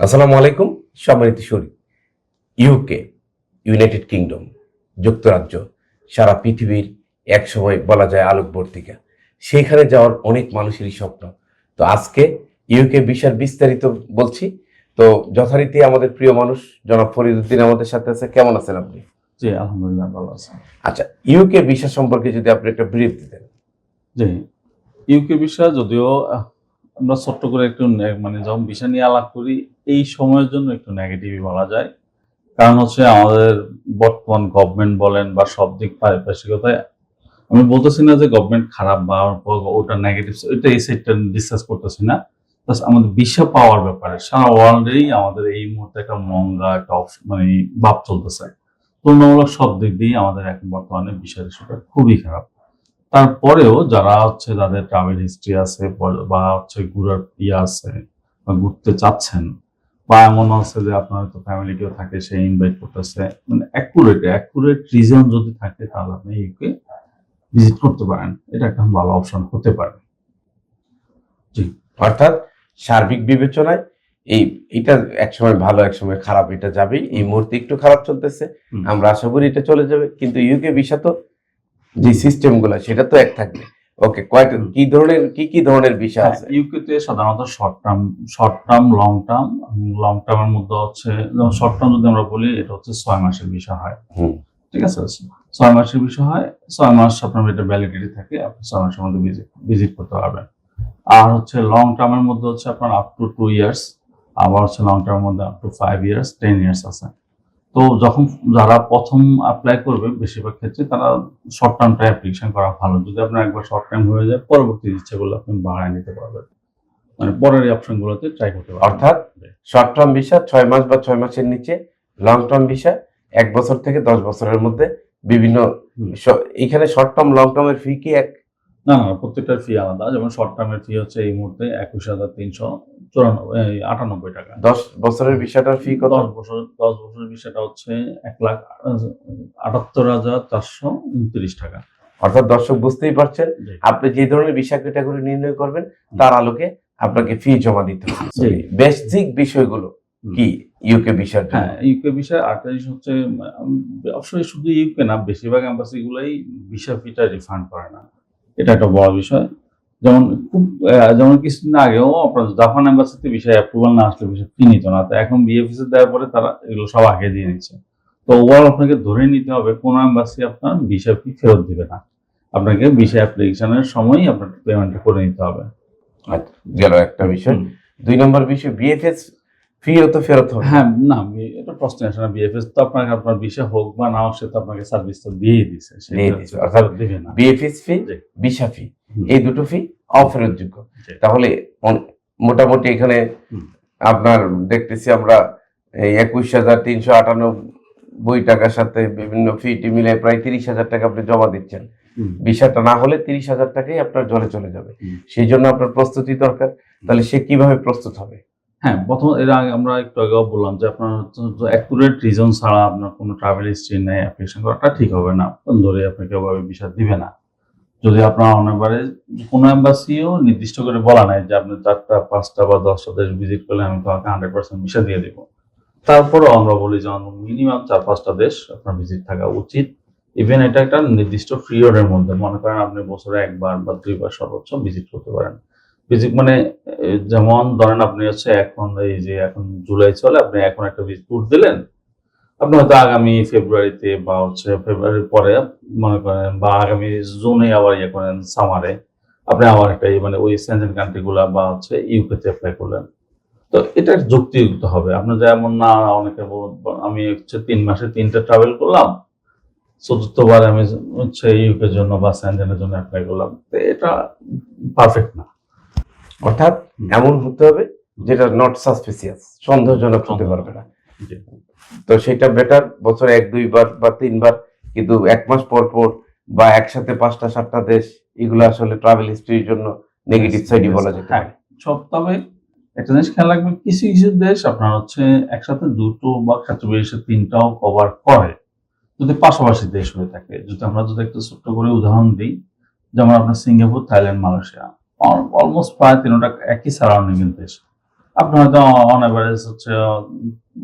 আসসালামু আলাইকুম সম্মানিত শরী ইউকে ইউনাইটেড কিংডম যুক্তরাজ্য সারা পৃথিবীর এক সময় বলা যায় আলোকবর্তিকা সেইখানে যাওয়ার অনেক মানুষেরই স্বপ্ন। তো আজকে ইউকে বিষয়ের বিস্তারিত বলছি। তো যথারীতি আমাদের প্রিয় মানুষ জনাব ফরিদুদ্দিন আমাদের সাথে আছে। কেমন আছেন আপনি? জি আলহামদুলিল্লাহ ভালো আছে। আচ্ছা ইউকে বিষয় সম্পর্কে যদি আপনি একটা ব্রিফ দিতেন। জি ইউকে বিষয় যদিও আমরা ছোট্ট করে একটু মানে যখন বিষয় নিয়ে আলাপ করি, এই সময়ের জন্য একটু নেগেটিভই বলা যায়। কারণ হচ্ছে আমাদের বর্তমান গভর্নমেন্ট বলেন বা সব দিক পারিপার্শ্বিকতায়, আমি বলতেছি না যে গভর্নমেন্ট খারাপ বা ওটা নেগেটিভ এটা এই সাইডটা ডিসকাস করতেছি না। আমাদের বিশ্ব পাওয়ার ব্যাপারে, সারা ওয়ার্ল্ডেই আমাদের এই মুহূর্তে একটা মঙ্গা একটা মানে ভাব চলতেছে। তুলনামূলক সব দিক দিয়ে আমাদের এখন বর্তমানে বিষয়টা খুবই খারাপ। তারপরেও যারা হচ্ছে যাদের ট্রাভেল হিস্ট্রি আছে বা হচ্ছে ঘুরার ইয়ে আছে বা ঘুরতে চাচ্ছেন বা এমন আছে যে আপনার তো ফ্যামিলি কেউ থাকে সে ইনভাইট করতেছে মানে অ্যাকুরেট অ্যাকুরেট রিজন যদি থাকে তাহলে আপনি ইউকে ভিজিট করতে পারেন। এটা একটা ভালো অপশন হতে পারে। অর্থাৎ সার্বিক বিবেচনায় এই এটা একসময় ভালো একসময় খারাপ এটা যাবেই। এই মুহূর্তে একটু খারাপ চলতেছে। আমরা আশা করি এটা চলে যাবে। কিন্তু ইউকে ভিসা তো যে সিস্টেমগুলা সেটা তো এক থাকবে। ওকে কয়টা কি ধরনের কি কি ধরনের ভিসা আছে? ইউকেতে সাধারণত short term short term long term long টার্মের মধ্যে হচ্ছে যেমন শর্ট টার্ম যদি আমরা বলি এটা হচ্ছে ছয় মাসের বিষয় হয়। ঠিক আছে? ছয় মাসের বিষয় হয় ছয় মাস আপনার এটা ভ্যালিডিটি থাকে আপনি ছয় মাসের মধ্যে ভিজিট ভিজিট করতে পারবেন। আর হচ্ছে লং টার্মের মধ্যে হচ্ছে আপনার আপ টু টু ইয়ার্স আবার হচ্ছে লং টার্মের মধ্যে up to five years ten years আছে। তো যখন যারা প্রথম অ্যাপ্লাই করবে বেশিরভাগ ক্ষেত্রে তারা শর্ট টার্মটা অ্যাপ্লিকেশন করা ভালো। যদি আপনার একবার শর্ট টাইম হয়ে যায় পরবর্তী ইচ্ছেগুলো আপনি বাড়ায় নিতে পারবেন। মানে পরের অপশনগুলোতে ট্রাই করতে পারবেন। অর্থাৎ শর্ট টার্ম ভিসা ছয় মাস বা ছয় মাসের নিচে লং টার্ম ভিসা এক বছর থেকে দশ বছরের মধ্যে বিভিন্ন। এখানে শর্ট টার্ম লং টার্মের ফি কি এক না না প্রত্যেকটার ফি আলাদা। যেমন শর্ট টার্মের ফি হচ্ছে এই মুহূর্তে একুশ হাজার তিনশো চুরানব্বই আটানব্বই টাকা। দশ বছরের ভিসাটার ফি কত? দশ বছর দশ বছরের বিষয়টা হচ্ছে এক লাখ আটাত্তর হাজার চারশো উনত্রিশ টাকা। অর্থাৎ দর্শক বুঝতেই পারছেন আপনি যে ধরনের ভিসা ক্যাটাগরি নির্ণয় করবেন তার আলোকে আপনাকে ফি জমা দিতে হবে। বেসিক বিষয়গুলো কি ইউকে ভিসার হ্যাঁ ইউকে বিষয় আরেকটা জিনিস হচ্ছে অবশ্যই শুধু ইউকে না বেশিরভাগ এম্বাসি গুলাই ভিসা ফিটা রিফান্ড করে না। এটা একটা বড় বিষয়। যেমন খুব যেমন কিছুদিন আগেও আপনার জাপান এম্বাসিতে বিষয় অ্যাপ্রুভাল না আসলে বিষয় ফি নিত না। তো এখন বিএফএস দেওয়ার পরে তারা এগুলো সব আগে দিয়ে দিচ্ছে তো ওভারঅল আপনাকে ধরে নিতে হবে কোন এম্বাসি আপনার বিষয় ফি ফেরত দিবে না। আপনাকে বিষয় অ্যাপ্লিকেশনের সময়ই আপনার পেমেন্টটা করে নিতে হবে। গেল একটা বিষয়। দুই নম্বর বিষয় বিএফএস ফিও ফেরত হবে। হ্যাঁ না এটা প্রশ্ন আসে না বিএফএস তো আপনাকে আপনার বিষয় হোক বা না হোক সে তো আপনাকে সার্ভিসটা দিয়েই দিছে দিয়ে দিছে, অর্থাৎ বিএফএস ফি। ভিসা ফি এই দুটো ফি অফেরতযোগ্য তাহলে মোটামুটি এখানে আপনার দেখতেছি আমরা এই একুশ হাজার তিনশো আটানব্বই টাকার সাথে বিভিন্ন ফি টি মিলে প্রায় তিরিশ হাজার টাকা আপনি জমা দিচ্ছেন। ভিসাটা না হলে তিরিশ হাজার টাকাই আপনার জলে চলে যাবে। সেই জন্য আপনার প্রস্তুতি দরকার। তাহলে সে কীভাবে প্রস্তুত হবে? হ্যাঁ প্রথম এর আগে আমরা একটু আগেও বললাম যে আপনার অ্যাকুরেট রিজন ছাড়া আপনার কোনো ট্রাভেল হিস্ট্রি নেই অ্যাপ্লিকেশন করাটা ঠিক হবে না। ধরে আপনাকে ওভাবে ভিসা দিবে না। যদি আপনার অনেকবারে কোনো এম্বাসিও নির্দিষ্ট করে বলা নাই যে আপনি চারটা, পাঁচটা বা দশটা দেশ ভিজিট করলে আমি তোমাকে হান্ড্রেড পার্সেন্ট ভিসা দিয়ে দেবো। তারপরেও আমরা বলি যে মিনিমাম চার, পাঁচটা দেশ আপনার ভিজিট থাকা উচিত। ইভেন এটা একটা নির্দিষ্ট পিরিয়ডের মধ্যে। মনে করেন আপনি বছরে একবার বা দুইবার সর্বোচ্চ ভিজিট করতে পারেন। ভিজিট মানে যেমন ধরেন আপনি হচ্ছে এখন এই যে এখন জুলাই চলে, আপনি এখন একটা ভিজিট ট্যুর দিলেন। আপনি হয়তো আগামী ফেব্রুয়ারিতে বা হচ্ছে ফেব্রুয়ারির পরে, মনে করেন, বা আগামী জুনে আবার ইয়ে করেন সামারে আপনি আবার একটা ইয়ে মানে ওই সেন্ট্রাল কান্ট্রিগুলা বা হচ্ছে ইউকেতে অ্যাপ্লাই করলেন। তো এটা যুক্তিযুক্ত হবে। আপনার যেমন না, অনেকে আমি হচ্ছে তিন মাসে তিনটা ট্রাভেল করলাম, চতুর্থবার আমি হচ্ছে ইউকের জন্য বা স্যান্ডেনের জন্য অ্যাপ্লাই করলাম। তো এটা পারফেক্ট না। অর্থাৎ এমন হতে হবে যেটা নট সাসপিসিয়াস সন্দেহজনক হতে পারবে না। তো সেটা বেটার বছরে এক দুইবার বা তিনবার কিন্তু এক মাস পর পর বা একসাথে পাঁচটা সাতটা দেশ এগুলো আসলে ট্রাভেল হিস্ট্রির জন্য নেগেটিভ সাইডই বলা যেতে হ্যাঁ পারে সব তবে একটা জিনিস খেয়াল রাখবেন কিছু কিছু দেশ আপনার হচ্ছে একসাথে দুটো বা ক্ষেত্রে বেশি তিনটাও কভার করে। যদি পাশাপাশি দেশ হয়ে থাকে যদি আমরা যদি একটু ছোট্ট করে উদাহরণ দিই যেমন আপনার সিঙ্গাপুর থাইল্যান্ড মালয়েশিয়া। অলমোস্ট প্রায় তিনটা একই সারাউন্ডিং দেশ আপনি হয়তো অন অ্যাভারেজ হচ্ছে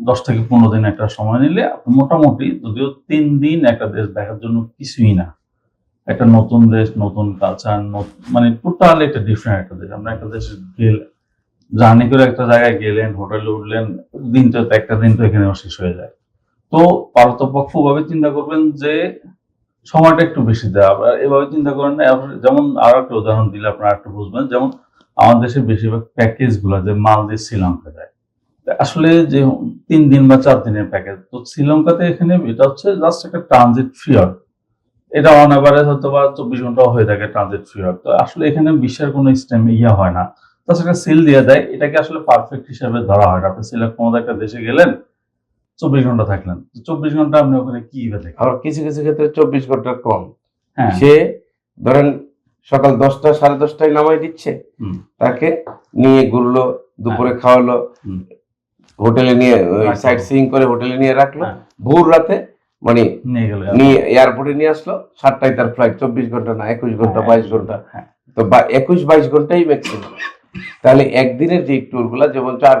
দশ থেকে পনেরো দিন একটা সময় নিলে আপনি মোটামুটি যদিও তিন দিন একটা দেশ দেখার জন্য কিছুই না। একটা নতুন দেশ, নতুন কালচার মানে টোটাল একটা ডিফারেন্ট একটা দেশ। আমরা একটা দেশে গেলে জার্নি করে একটা জায়গায় গেলেন হোটেলে উঠলেন, দিন তো একটা দিন তো এখানে শেষ হয়ে যায়। তো পারতপক্ষ ভাবে চিন্তা করবেন যে সময়টা একটু বেশি দেওয়া। এভাবে চিন্তা করেন না। যেমন আরও একটা উদাহরণ দিলে আপনারা একটু বুঝবেন। যেমন আমাদের দেশে বেশিরভাগ প্যাকেজগুলো যে মাল দিয়ে শ্রীলঙ্কা যায়। আসলে যে তিন দিন বা চার দিনের প্যাকেজ তো শ্রীলঙ্কাতে এখানে এটা হচ্ছে জাস্ট একটা ট্রানজিট ফিয়ার এটা অন অ্যাভারেজ হয়তো বা চব্বিশ ঘন্টাও হয়ে থাকে ট্রানজিট ফিয়ার তো আসলে এখানে বিশ্বের কোনো স্টেম ইয়ে হয় না। তাছাড়া সিল দিয়ে দেয় এটাকে আসলে পারফেক্ট হিসাবে ধরা হয় না। আপনি সিলেক্ট কোনো একটা দেশে গেলেন চব্বিশ ঘণ্টা থাকলেন। চব্বিশ ঘণ্টা আপনি ওখানে কি আবার কিছু কিছু ক্ষেত্রে চব্বিশ ঘণ্টা কম। হ্যাঁ। সে ধরেন সকাল দশটা সাড়ে দশটায় নামাই দিচ্ছে। তাকে নিয়ে ঘুরলো দুপুরে খাওয়ালো হোটেলে নিয়ে। সাইট সিইং করে হোটেলে নিয়ে রাখল। হ্যাঁ, ভোর রাতে মানে নিয়ে এয়ারপোর্টে নিয়ে আসলো। সাতটায় তার ফ্লাইট চব্বিশ ঘণ্টা না একুশ ঘণ্টা বাইশ ঘণ্টা। হ্যাঁ। তো একুশ বাইশ ঘন্টাই ম্যাক্সিমাম তাহলে একদিনের যে ট্যুরগুলা যেমন চার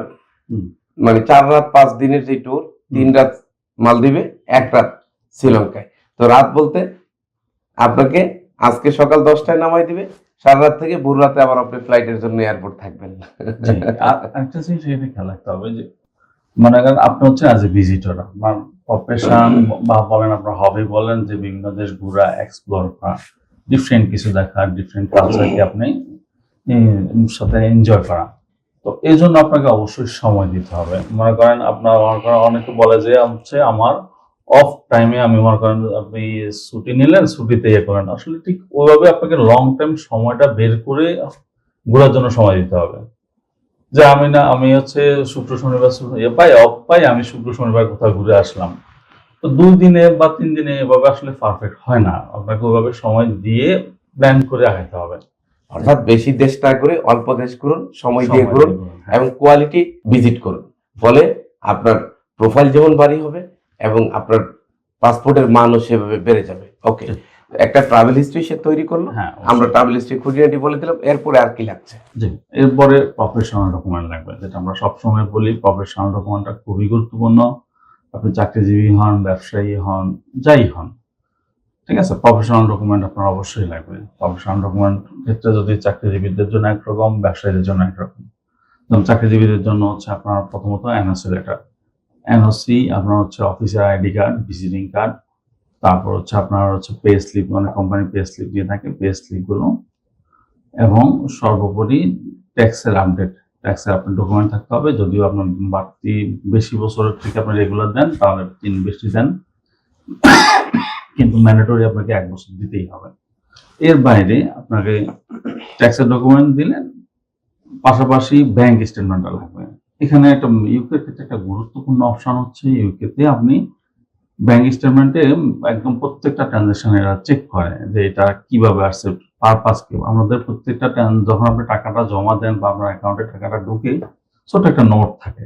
মানে চার রাত পাঁচ দিনের যে ট্যুর তিন রাত মালদ্বীপে, এক রাত শ্রীলঙ্কায়। তো রাত বলতে আপনাকে আজকে সকাল দশটায় নামাই দিবে, সারা রাত থেকে ভোর রাতে আবার আপনি ফ্লাইটের জন্য এয়ারপোর্ট থাকবেন। একটা জিনিস এখানে খেয়াল রাখতে হবে যে, মনে করেন আপনি হচ্ছেন অ্যাজ এ ভিজিটর আপনার প্রফেশন বা বলেন আপনার হবি বলেন যে বিভিন্ন দেশ ঘোরা এক্সপ্লোর করা ডিফারেন্ট কিছু দেখা ডিফারেন্ট কালচারকে আপনি সাথে এনজয় করা। তো এই জন্য আপনাকে অবশ্যই সময় দিতে হবে। মনে করেন আপনার, মনে করেন অনেকে বলে যে, হচ্ছে আমার অফ টাইমে আমি মনে করেন আপনি ছুটি নিলেন, ছুটিতে ইয়ে করেন। আসলে ঠিক ওইভাবে আপনাকে লং টাইম সময়টা বের করে ঘোরার জন্য সময় দিতে হবে। যে, আমি না, আমি হচ্ছে শুক্র, শনিবার ইয়ে পাই অফ পাই, আমি শুক্র, শনিবার কোথাও ঘুরে আসলাম। তো দুই দিনে বা তিন দিনে এভাবে আসলে পারফেক্ট হয় না। আপনাকে ওইভাবে সময় দিয়ে প্ল্যান করে আগাইতে হবে। অর্থাৎ বেশি দেশ না করে অল্প দেশ করুন সময় দিয়ে করুন হ্যাঁ। এবং কোয়ালিটি ভিজিট করুন। ফলে আপনার প্রোফাইল যেমন বাড়ি হবে এবং আপনার পাসপোর্টের মানও সেভাবে বেড়ে যাবে। ওকে একটা ট্রাভেল হিস্ট্রি সে তৈরি করল। হ্যাঁ আমরা ট্রাভেল হিস্ট্রি খুঁটিনাটি বলে দিলাম এরপরে আর কি লাগছে? জি এরপরে প্রফেশনাল ডকুমেন্ট লাগবে যেটা আমরা সবসময় বলি প্রফেশনাল ডকুমেন্টটা খুবই গুরুত্বপূর্ণ। আপনি চাকরিজীবী হন ব্যবসায়ী হন যাই হন ঠিক আছে? প্রফেশনাল ডকুমেন্ট আপনার অবশ্যই লাগবে। প্রফেশনাল ডকুমেন্ট ক্ষেত্রে যদি চাকরিজীবীদের জন্য একরকম, ব্যবসায়ীদের জন্য একরকম। যেমন চাকরিজীবীদের জন্য হচ্ছে আপনার প্রথমত এনওসি লেটার এনওসি আপনার হচ্ছে officer ID card visiting card তারপর হচ্ছে আপনার হচ্ছে পে স্লিপ মানে কোম্পানি পে স্লিপ দিয়ে থাকে। পে স্লিপগুলো এবং সর্বোপরি ট্যাক্সের আপডেট ট্যাক্সের আপনার ডকুমেন্ট থাকতে হবে। যদিও আপনার বাড়তি বেশি বছরের থেকে আপনি রেগুলার দেন, তাহলে তিন বেশি দেন। কিন্তু ম্যান্ডেটরি আপনাকে এক বছর দিতেই হবে। এর বাইরে আপনাকে ট্যাক্সের ডকুমেন্ট দিলেন, পাশাপাশি ব্যাংক স্টেটমেন্টটা লাগবে। এখানে একটা ইউকের ক্ষেত্রে একটা গুরুত্বপূর্ণ অপশন হচ্ছে ইউকেতে আপনি ব্যাংক স্টেটমেন্টে একদম প্রত্যেকটা ট্রানজাকশন এরা চেক করে যে এটা কীভাবে আসছে পারপাস কি। আমাদের প্রত্যেকটা যখন আপনি টাকাটা জমা দেন বা আপনার অ্যাকাউন্টে টাকাটা ঢুকে ছোট একটা নোট থাকে।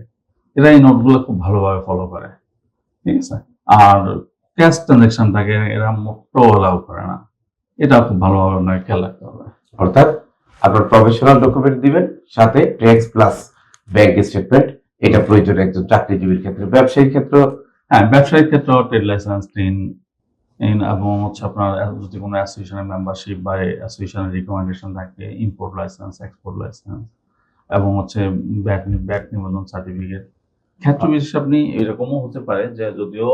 এরা এই নোটগুলো খুব ভালোভাবে ফলো করে। ঠিক আছে? আর ক্যাশ ট্রানজাকশন থাকে এরা মোটো অ্যালাউ করে না। এটা খুব ভালোভাবে আপনাকে খেয়াল রাখতে হবে। অর্থাৎ আপনার প্রফেশনাল ডকুমেন্ট দিবেন সাথে ট্যাক্স প্লাস ব্যাংক স্টেটমেন্ট এটা প্রয়োজন একজন চাকরিজীবীর ক্ষেত্রে ব্যবসায়ীর ক্ষেত্রে হ্যাঁ ব্যবসায়িক ক্ষেত্রে ট্রেড লাইসেন্স টিন এবং হচ্ছে আপনার যদি কোনো অ্যাসোসিয়েশনের মেম্বারশিপ বা অ্যাসোসিয়েশনের রিকমেন্ডেশন থাকে ইম্পোর্ট লাইসেন্স এক্সপোর্ট লাইসেন্স এবং হচ্ছে ব্যাট ব্যাট নিবন্ধন সার্টিফিকেট ক্ষেত্র বিশেষ আপনি এরকমও হতে পারে যে যদিও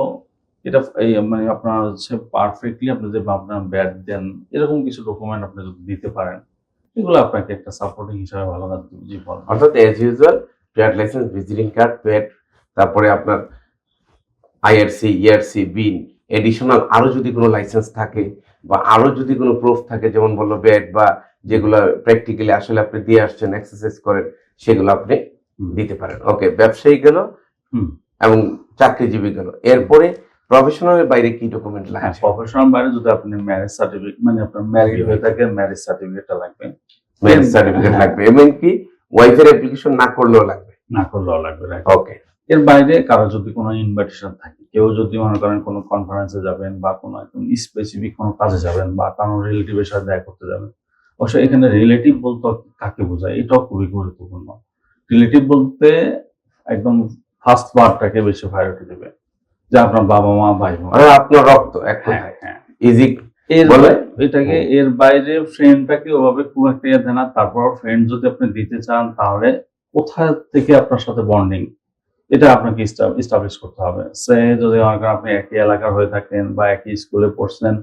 এটা এই মানে আপনার হচ্ছে পারফেক্টলি আপনি যে আপনার ব্যাট দেন এরকম কিছু ডকুমেন্ট আপনি যদি দিতে পারেন এগুলো আপনাকে একটা সাপোর্টিং হিসাবে ভালো লাগবে জীবন। অর্থাৎ as usual trade licence visiting card paid তারপরে আপনার আইআরসি ইআরসি বিন এডিশনাল আরও যদি কোনো লাইসেন্স থাকে বা আরও যদি কোনো প্রুফ থাকে যেমন বলল ব্যাট বা যেগুলো প্র্যাকটিক্যালি আসলে আপনি দিয়ে আসছেন এক্সারসাইজ করেন সেগুলো আপনি দিতে পারেন। ওকে ব্যবসায়ী গেল হুম। এবং চাকরিজীবী গেল। এরপরে প্রফেশনালের বাইরে কি ডকুমেন্ট লাগছে? প্রফেশনাল বাইরে যদি আপনি ম্যারেজ সার্টিফিকেট মানে আপনার ম্যারিড হয়ে থাকে ম্যারেজ সার্টিফিকেটটা লাগবে। Marriage certificate. লাগবে এমনকি ওয়াইফের অ্যাপ্লিকেশন না করলেও লাগবে? না করলেও লাগবে ওকে এর বাইরে কারও যদি কোনো ইনভাইটেশন থাকে কেউ যদি মনে করেন কোনো কনফারেন্সে যাবেন বা কোনো একদম স্পেসিফিক কোনো কাজে যাবেন বা কারও রিলেটিভের সাথে দেখা করতে যাবেন অবশ্য এখানে রিলেটিভ বলতে কাকে বোঝায়? এটাও খুবই গুরুত্বপূর্ণ। রিলেটিভ বলতে একদম ফার্স্ট পার্টটাকে বেশি প্রায়োরিটি দেবে। যে আপনার বাবা মা ভাই বোন। মানে আপনার রক্ত এক হ্যাঁ হ্যাঁ। ইজি এর এটাকে এর বাইরে ফ্রেন্ডটাকে ওভাবে খুব একটা ইয়ে দেয় না। তারপর ফ্রেন্ড যদি আপনি দিতে চান তাহলে কোথা থেকে আপনার সাথে বন্ডিং এটা আপনাকে ইস্টাবলিশ করতে হবে। সে যদি মনে আপনি একই এলাকার হয়ে থাকেন বা একই স্কুলে পড়ছেন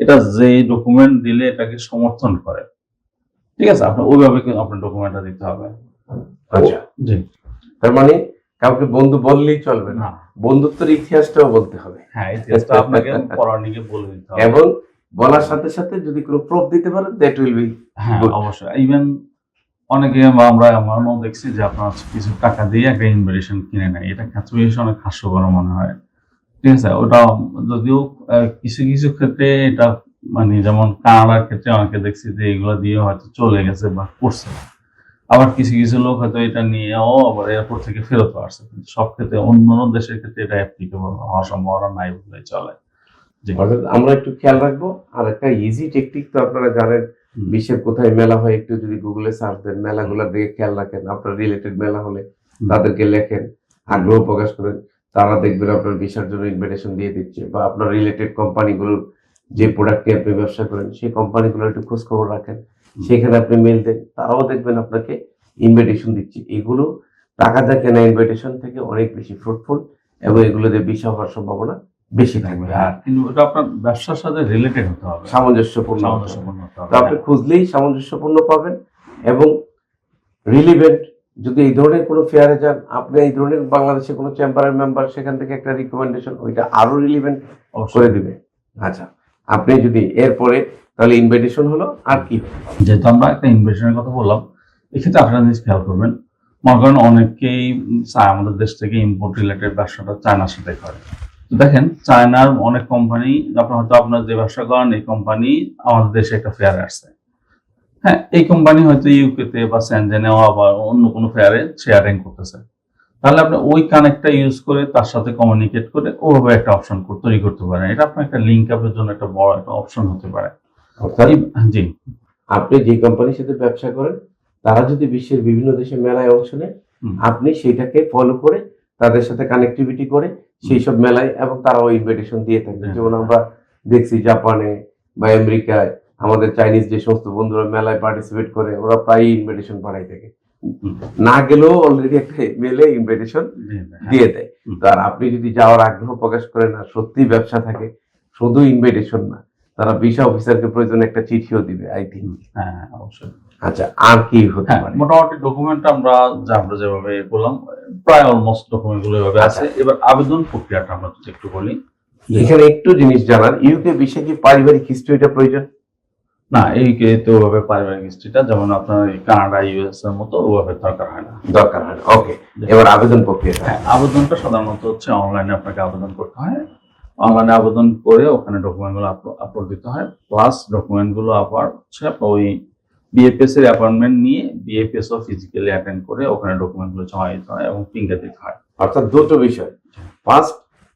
এটা যে ডকুমেন্ট দিলে এটাকে সমর্থন করে। ঠিক আছে? আপনার ওইভাবে আপনার ডকুমেন্টটা দিতে হবে। আচ্ছা। জি। তার মানে কাউকে বন্ধু বললেই চলবে না। বন্ধুত্বের ইতিহাসটাও বলতে হবে। হ্যাঁ ইতিহাসটা আপনাকে পড়ানিকে বলে দিতে হবে। এবং বলার সাথে সাথে যদি কোনো প্রুফ দিতে পারেন দ্যাট উইল বি হ্যাঁ অবশ্যই। ইভেন অনেকে বা- আমরা এমনও দেখছি যে আপনার কিছু টাকা দিয়ে একটা ইনভিটেশন কিনে নেয়। এটা ক্ষেত্রে বেশি অনেক হাস্যকর মনে হয়। ঠিক আছে ওটা যদিও কিছু কিছু ক্ষেত্রে এটা মানে যেমন কানাডার ক্ষেত্রে অনেকে দেখছি যে এগুলো দিয়ে হয়তো চলে গেছে বা করছে আবার কিছু কিছু লোক হয়তো এটা নিয়েও আবার এয়ারপোর্ট থেকে ফেরত আসছে। কিন্তু সব ক্ষেত্রে অন্য অন্য দেশের ক্ষেত্রে এটা অ্যাপ্লিকেবল হওয়ার সম্ভাবনা নাই বলে চলে। আমরা একটু খেয়াল রাখব। আর একটা ইজি টেকনিক তো আপনারা জানেন বিশ্বের কোথায় মেলা হয় একটু যদি গুগলে সার্চ দেন মেলাগুলোর দিকে খেয়াল রাখেন। আপনার রিলেটেড মেলা হলে তাদেরকে লেখেন আগ্রহ প্রকাশ করেন। তারা দেখবেন আপনার ভিসার জন্য ইনভিটেশন দিয়ে দিচ্ছে বা আপনার রিলেটেড কোম্পানিগুলোর যে প্রোডাক্ট নিয়ে আপনি ব্যবসা করেন সেই কোম্পানিগুলো একটু খোঁজ খবর রাখেন। সেখানে আপনি মেল দেন তারাও দেখবেন আপনাকে ইনভাইটেশন দিচ্ছে। এগুলো টাকা দিয়ে কেনা ইনভাইটেশন থেকে অনেক বেশি ফ্রুটফুল এবং এগুলোতে ভিসা হওয়ার সম্ভাবনা বেশি থাকবে। আর কিন্তু এটা আপনার ব্যবসার সাথে রিলেটেড হতে হবে। সামঞ্জস্যপূর্ণ সামঞ্জস্যপূর্ণ। তো আপনি খুঁজলেই সামঞ্জস্যপূর্ণ পাবেন এবং রিলিভেন্ট যদি এই ধরনের কোনো ফেয়ারে যান আপনি এই ধরনের বাংলাদেশে কোনো চেম্বারের মেম্বার সেখান থেকে একটা রিকমেন্ডেশন ওইটা আরও রিলিভেন্ট অবশ্যই। করে দিবে। আচ্ছা। আপনি যদি এরপরে, তাহলে ইনভিটেশন হলো আর কি? যেহেতু আমরা একটা ইনভেশনের কথা বললাম, এক্ষেত্রে আপনারা জিনিস খেয়াল করবেন, মনে করেন অনেকেই আমাদের দেশ থেকে ইম্পোর্ট রিলেটেড ব্যবসাটা চায়নার সাথে করে। দেখেন, চায়নার অনেক কোম্পানি আপনার হয়তো আপনার যে ব্যবসা করেন, এই কোম্পানি আমাদের দেশে একটা ফেয়ারে আসছে। হ্যাঁ এই কোম্পানি হয়তো ইউকেতে বা স্যানজেনেও আবার অন্য কোনো ফেয়ারে শেয়ারিং করতেছে। তাহলে আপনি ওই কানেক্টটা ইউজ করে তার সাথে কমিউনিকেট করে ওভাবে একটা অপশন তৈরি করতে পারেন। এটা আপনার একটা লিঙ্ক আপের জন্য একটা বড় একটা অপশন হতে পারে। জি। আপনি যে কোম্পানির সাথে ব্যবসা করেন তারা যদি বিশ্বের বিভিন্ন দেশে মেলায় অংশ নেয় আপনি সেটাকে ফলো করে তাদের সাথে কানেক্টিভিটি করে সেই সব মেলায় এবং তারাও ইনভিটেশন দিয়ে থাকে হ্যাঁ। যেমন আমরা দেখছি জাপানে বা আমেরিকায় আমাদের চাইনিজ যে সমস্ত বন্ধুরা মেলায় পার্টিসিপেট করে ওরা প্রায়ই ইনভিটেশন পাঠাই থাকে। না গেলেও অলরেডি একটা মেলে ইনভিটেশন হ্যাঁ। দিয়ে দেয়। তো আর আপনি যদি যাওয়ার আগ্রহ প্রকাশ করেন আর সত্যি ব্যবসা থাকে শুধু ইনভিটেশন না তারা ভিসা অফিসারকে প্রয়োজন একটা চিঠিও দিবে আই থিঙ্ক হ্যাঁ হ্যাঁ, অবশ্যই। আচ্ছা আর কি হতে হ্যাঁ পারে? মোটামুটি ডকুমেন্ট আমরা যা আমরা যেভাবে বললাম প্রায় অলমোস্ট ডকুমেন্টগুলো এভাবে আছে। এবার আবেদন প্রক্রিয়াটা আমরা যদি একটু বলি। এখানে একটু জিনিস জানার ইউকে বিষয়ে কি পারিবারিক হিস্ট্রিটা প্রয়োজন? না এই তো ওভাবে পারিবারিক হিস্ট্রিটা যেমন আপনার এই কানাডা ইউএস এর মতো ওভাবে দরকার হয় না। দরকার হয় না ওকে এবার আবেদন প্রক্রিয়া হ্যাঁ আবেদনটা সাধারণত হচ্ছে অনলাইনে আপনাকে আবেদন করতে হয়। অনলাইনে আবেদন করে ওখানে ডকুমেন্টগুলো আপলোড দিতে হয়। প্লাস ডকুমেন্টগুলো আবার হচ্ছে ওই বিএপিএস এর অ্যাপয়েন্টমেন্ট নিয়ে বিএপিএস ও ফিজিক্যালি অ্যাটেন্ড করে ওখানে ডকুমেন্টগুলো জমা দিতে হয় এবং ফিঙ্গার দিতে হয়। অর্থাৎ দুটো বিষয়। ফার্স্ট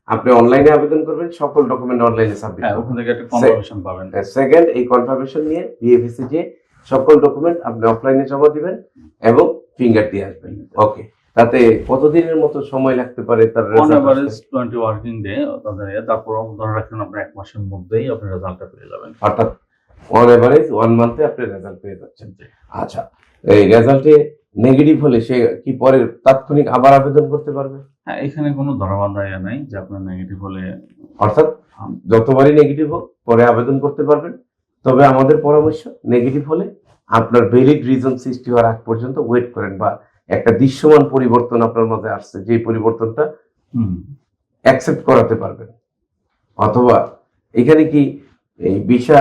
আপনি অনলাইনে আবেদন করবেন সকল ডকুমেন্ট অনলাইনে সাবমিট হ্যাঁ ওখান থেকে একটা কনফার্মেশন পাবেন। সেকেন্ড এই কনফার্মেশন নিয়ে বিএফএসি যে সকল ডকুমেন্ট আপনি অফলাইনে জমা দিবেন এবং ফিঙ্গার দিয়ে আসবেন। ওকে তাতে কতদিনের মতো সময় লাগতে পারে তার অন এভারেজ আসতে? টোয়েন্টি ওয়ার্কিং ডে তাদের। তারপর ধরে রাখেন আপনার এক মাসের মধ্যেই আপনি রেজাল্টটা পেয়ে যাবেন। অর্থাৎ অন এভারেজ ওয়ান মান্থে আপনি রেজাল্ট পেয়ে যাচ্ছেন। আচ্ছা এই রেজাল্টে নেগেটিভ হলে সে কি পরে তাৎক্ষণিক আবার আবেদন করতে পারবে? হ্যাঁ এখানে কোনো ধরাবান্ধা ইয়ে নাই যে আপনার নেগেটিভ হলে অর্থাৎ যতবারই নেগেটিভ হোক পরে আবেদন করতে পারবেন। তবে আমাদের পরামর্শ নেগেটিভ হলে আপনার ভ্যালিড রিজন সৃষ্টি হওয়ার আগ পর্যন্ত ওয়েট করেন বা একটা দৃশ্যমান পরিবর্তন আপনার মধ্যে আসছে যে পরিবর্তনটা অ্যাকসেপ্ট করাতে পারবেন। অথবা এখানে কি এই ভিসা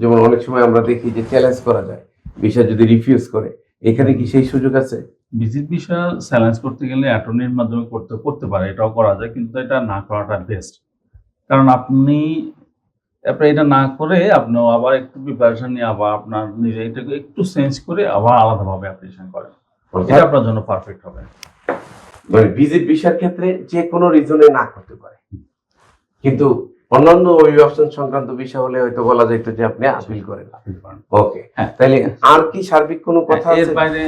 যেমন অনেক সময় আমরা দেখি যে চ্যালেঞ্জ করা যায় ভিসা যদি রিফিউজ করে এখানে কি সেই সুযোগ আছে? ভিজিট বিষয় চ্যালেঞ্জ করতে গেলে অ্যাটর্নির মাধ্যমে করতে করতে পারে এটাও করা যায় কিন্তু এটা না করাটা বেস্ট কারণ আপনি আপনি এটা না করে আপনি আবার একটু প্রিপারেশন নিয়ে আবার আপনার নিজে এটাকে একটু চেঞ্জ করে আবার আলাদাভাবে অ্যাপ্লিকেশন করেন। এটা আপনার জন্য পারফেক্ট হবে। মানে ভিজিট ভিসার ক্ষেত্রে যে কোনো রিজনে না করতে পারে। কিন্তু অন্যান্য অভিবাসন সংক্রান্ত বিষয় হলে হয়তো বলা যেত যে আপনি আপিল করেন। ওকে হ্যাঁ। তাহলে আর কি সার্বিক কোনো কথা এর বাইরে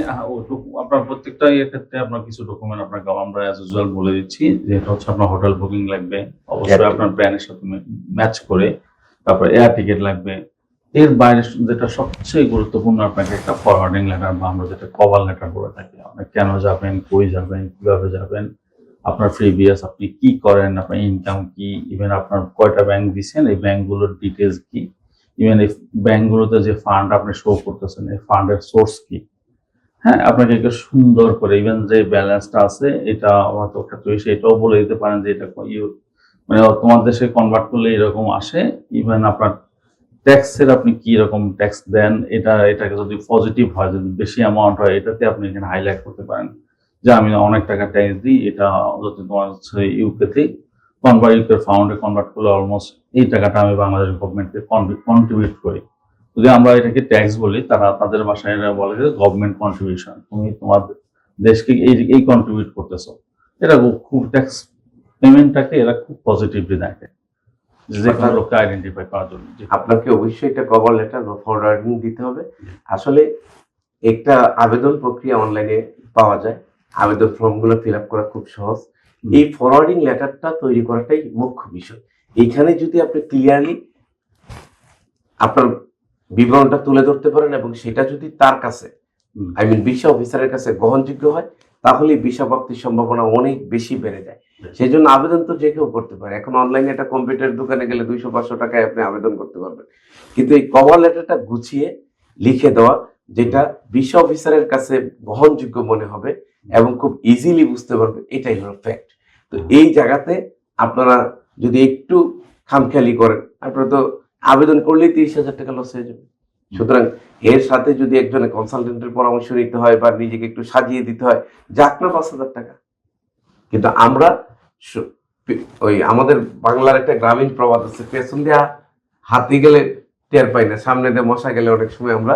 আপনার প্রত্যেকটা ইয়ের ক্ষেত্রে আপনার কিছু ডকুমেন্ট আপনাকে আমরা অ্যাজ ইউজুয়াল বলে দিচ্ছি যেটা হচ্ছে আপনার হোটেল বুকিং লাগবে অবশ্যই আপনার প্ল্যানের সাথে ম্যাচ করে তারপর এয়ার টিকিট লাগবে এর বাইরে যেটা সবচেয়ে গুরুত্বপূর্ণ আপনাকে একটা ফরওয়ার্ডিং লেটার বা আমরা যেটা কভার লেটার বলে থাকি আপনি কেন যাবেন কই যাবেন কীভাবে যাবেন আপনার প্রিভিয়াস আপনি কি করেন, আপনার ইনকাম কি ইভেন আপনার কয়টা ব্যাংক দিচ্ছেন এই ব্যাংকগুলোর ডিটেলস কি? ইভেন এই ব্যাংকগুলোতে যে ফান্ড আপনি শো করতেছেন, এই ফান্ডের সোর্স কি? হ্যাঁ আপনাকে একটু সুন্দর করে ইভেন যে ব্যালেন্সটা আছে, এটা হয়তো ক্ষেত্রে এটাও বলে দিতে পারেন যে এটা মানে তোমার দেশে কনভার্ট করলে এরকম আসে ইভেন আপনার ট্যাক্সের আপনি কি রকম ট্যাক্স দেন, এটা, এটাকে যদি পজিটিভ হয়, যদি বেশি অ্যামাউন্ট হয়, এটাতে আপনি এখানে হাইলাইট করতে পারেন। যে আমি অনেক টাকা ট্যাক্স দিই এটা যদি তোমার হচ্ছে ইউকেতে কনভার্ট ইউকের ফাউন্ডে কনভার্ট করলে অলমোস্ট এই টাকাটা আমি বাংলাদেশ গভর্নমেন্টকে কন্ট্রিবিউট করি। যদি আমরা এটাকে ট্যাক্স বলি তারা তাদের ভাষায় এরা বলে যে গভর্নমেন্ট কন্ট্রিবিউশন তুমি তোমার দেশকে এই এই কন্ট্রিবিউট করতেছো। এটা খুব- ট্যাক্স পেমেন্টটাকে এরা খুব পজিটিভলি দেখে। যে কোনো লোককে আইডেন্টিফাই করার জন্য। আপনাকে অবশ্যই এটা কভার লেটার ফরওয়ার্ডিং দিতে হবে। আসলে একটা আবেদন প্রক্রিয়া অনলাইনে পাওয়া যায়। আবেদন ফর্মগুলো ফিল আপ করা খুব সহজ। এই ফরওয়ার্ডিং লেটারটা তৈরি করাটাই মুখ্য বিষয়। এইখানে যদি আপনি ক্লিয়ারলি আপনার বিবরণটা তুলে ধরতে পারেন এবং সেটা যদি তার কাছে। আই মিন ভিসা অফিসারের কাছে গ্রহণযোগ্য হয় তাহলে ভিসা প্রাপ্তির সম্ভাবনা অনেক বেশি বেড়ে যায়। সেই জন্য আবেদন তো যে কেউ করতে পারে। এখন অনলাইনে একটা কম্পিউটার দোকানে গেলে দুইশো পাঁচশো টাকায় আপনি আবেদন করতে পারবেন। কিন্তু এই কভার লেটারটা গুছিয়ে লিখে দেওয়া যেটা ভিসা অফিসারের কাছে গ্রহণযোগ্য মনে হবে এবং খুব ইজিলি বুঝতে পারবে, এটাই হলো ফ্যাক্ট তো এই জায়গাতে আপনারা যদি একটু খামখেয়ালি করেন, আপনারা তো আবেদন করলেই তিরিশ হাজার টাকা লস হয়ে যাবে। সুতরাং এর সাথে যদি একজনের কনসালটেন্টের পরামর্শ নিতে হয় বা নিজেকে একটু সাজিয়ে দিতে হয়, যাক না পাঁচ হাজার টাকা। কিন্তু আমরা ওই আমাদের বাংলার একটা গ্রামীণ প্রবাদ আছে, পেছন দিয়া হাতি গেলে টের পাই না, সামনে দিয়ে মশা গেলে অনেক সময় আমরা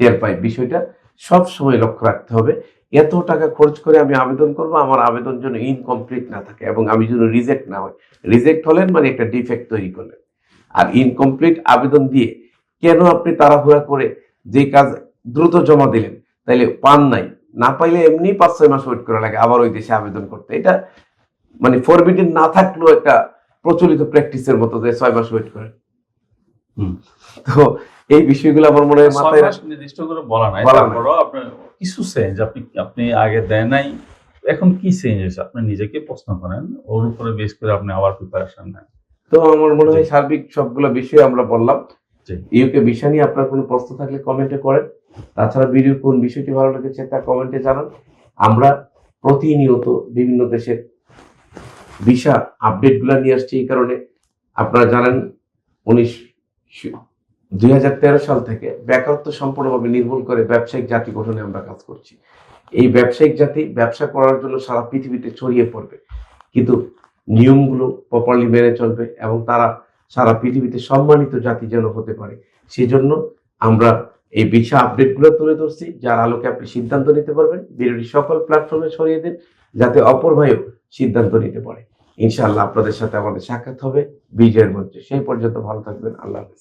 টের পাই। বিষয়টা সব সময় লক্ষ্য রাখতে হবে। এত টাকা খরচ করে আমি আবেদন করব আমার আবেদন যেন ইনকমপ্লিট না থাকে এবং আমি যেন রিজেক্ট না হয় রিজেক্ট হলেন মানে একটা ডিফেক্ট তৈরি করলেন। আর ইনকমপ্লিট আবেদন দিয়ে কেন আপনি তাড়াহুড়া করে যে কাজ দ্রুত জমা দিলেন তাইলে পান নাই? না পাইলে এমনি পাঁচ ছয় মাস ওয়েট করা লাগে আবার ওই দেশে আবেদন করতে। এটা মানে ফরবিডিন না থাকলেও একটা প্রচলিত প্র্যাকটিসের মতো যে ছয় মাস ওয়েট করে হুম। তো এই বিষয়গুলো আমার মনে হয় মাথায় নির্দিষ্ট করে বলা নাই। তারপরও আপনার কিছু চেঞ্জ আপনি আপনি আগে দেন নাই। এখন কি চেঞ্জ হয়েছে? আপনি নিজেকে প্রশ্ন করেন। ওর উপরে বেস করে আপনি আবার প্রিপারেশন নেন। তো আমার মনে হয় সার্বিক সবগুলো বিষয় আমরা বললাম। ইউকে বিষয় নিয়ে আপনার কোনো প্রশ্ন থাকলে কমেন্টে করেন। তাছাড়া ভিডিও কোন বিষয়টি ভালো লেগেছে তা কমেন্টে জানান। আমরা প্রতিনিয়ত বিভিন্ন দেশের ভিসা আপডেটগুলো নিয়ে আসছি এই কারণে। আপনারা জানেন উনিশ দুই হাজার তেরো সাল থেকে বেকারত্ব সম্পূর্ণভাবে নির্মূল করে ব্যবসায়িক জাতি গঠনে আমরা কাজ করছি। এই ব্যবসায়িক জাতি ব্যবসা করার জন্য সারা পৃথিবীতে ছড়িয়ে পড়বে। কিন্তু নিয়মগুলো প্রপারলি মেনে চলবে এবং তারা সারা পৃথিবীতে সম্মানিত জাতি যেন হতে পারে। সেজন্য আমরা এই ভিসা আপডেটগুলো তুলে ধরছি। যার আলোকে আপনি সিদ্ধান্ত নিতে পারবেন। ভিডিওটি সকল প্ল্যাটফর্মে ছড়িয়ে দিন যাতে অপর ভাইও সিদ্ধান্ত নিতে পারে। ইনশাআল্লাহ আপনাদের সাথে আমাদের সাক্ষাৎ হবে। বিজয়ের মঞ্চে। সেই পর্যন্ত ভালো থাকবেন। আল্লাহ হাফেজ।